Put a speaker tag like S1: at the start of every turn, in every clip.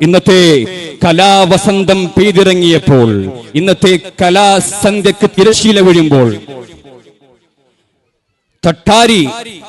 S1: ഇന്നത്തെ കലാവസന്തം പെയ്തിറങ്ങിയപ്പോൾ ഇന്നത്തെ കലാസന്ധ്യക്ക് തിരശീല വീഴുമ്പോൾ Thattari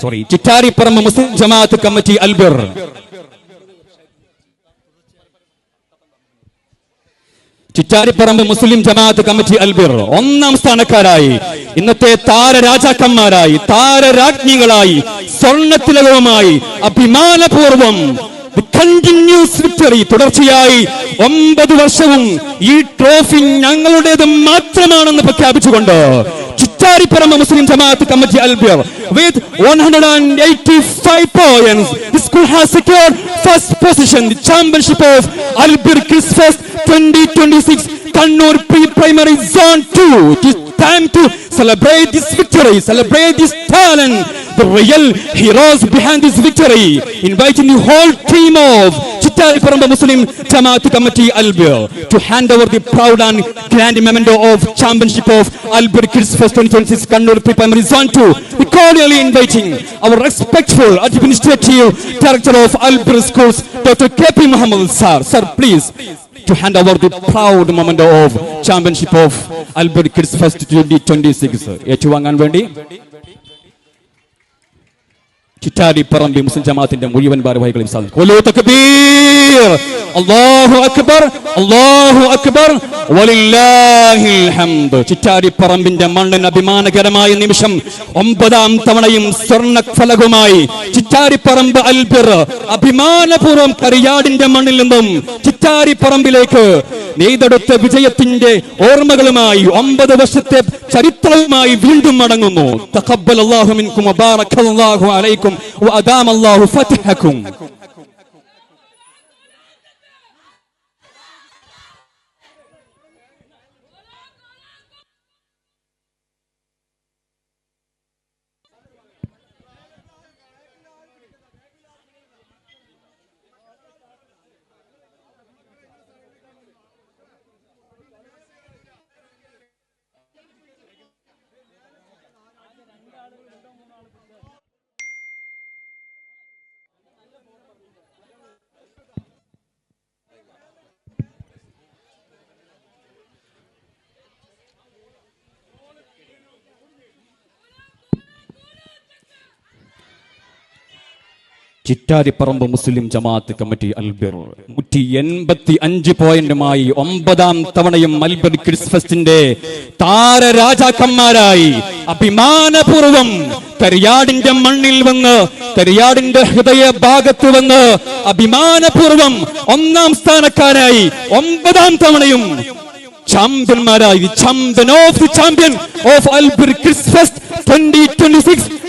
S1: sorry Chittariparamba Muslim Jamaath committee Albir. Chittariparamba Muslim Jamaath committee Albir ഒന്നാം സ്ഥാനക്കാരായി. ഇന്നത്തെ താരരാജാക്കന്മാരായി താരരാജ്ഞികളായി സ്വർണത്തിലകവുമായി അഭിമാനപൂർവം കണ്ടിന്യൂസ് വിക്ടറി തുടർച്ചയായി ഒമ്പത് വർഷവും ഈ ട്രോഫി ഞങ്ങളുടേത് മാത്രമാണെന്ന് പ്രഖ്യാപിച്ചുകൊണ്ട് Chittariparamba Muslim Jamaath committee Albir with one hundred the school has secured first position the championship of Albir Christmas twenty twenty six Kannur pre primary zone to to celebrate this victory celebrate this talent the real heroes behind this victory inviting the whole team of Chittariparamba Muslim Jamaat Committee Albir to hand over the proud and grand memento of championship of Albir Kids Fest 2026 Kannur Pre-Primary Zone 2 we cordially inviting our respectful administrative director of Albir Schools Dr. KP Muhammad sir sir please to hand over the proud memento of championship of Albert Kids Fest 2026 ഏറ്റുവാങ്ങാൻ വേണ്ടി ചിറ്റാരി പറമ്പി മുസ്ലിം ജമാഅത്തിന്റെ മുഴുവൻ ഭാരവാഹികളും സാധിക്കും അല്ലാഹു അക്ബർ അള്ളാഹു അക്ബർ. വലില്ലാഹിൽ ഹംദ് ചിറ്റാരി പറമ്പിന്റെ മണ്ണിന് അഭിമാനകരമായ നിമിഷം ഒമ്പതാം തവണയും സ്വർണ ഫലകുമായി ചിറ്റാരി പറമ്പ് അൽബിർ അഭിമാനപൂർവം കറിയാടിന്റെ മണ്ണിൽ നിന്നും ചിറ്റാരി പറമ്പിലേക്ക് നെയ്തെടുത്ത വിജയത്തിന്റെ ഓർമ്മകളുമായി ഒമ്പത് വർഷത്തെ ചരിത്രവുമായി വീണ്ടും മടങ്ങുന്നു. തഖബ്ബൽ അല്ലാഹു മിൻകും വബാറക അല്ലാഹു അലൈക്കും വഅദാമ അല്ലാഹു ചിറ്റാരിപ്പറമ്പ് മുസ്ലിം ജമാഅത്ത് കമ്മിറ്റി അൽബിർ. നൂറ്റി എൺപത്തി അഞ്ച് പോയിന്റുമായി ഒമ്പതാം തവണയും അൽബിർ കിഡ്സ് ഫെസ്റ്റിന്റെ താരരാജാക്കന്മാരായി അഭിമാനപൂർവം തെരിയാടിന്റെ മണ്ണിൽ വന്ന് തെരിയാടിന്റെ ഹൃദയ ഭാഗത്ത് വന്ന് അഭിമാനപൂർവം ഒന്നാം സ്ഥാനക്കാരായി ഒമ്പതാം തവണയും ചാമ്പ്യന്മാരായി. Champion of champion of Albir kids fest 2026 Kannur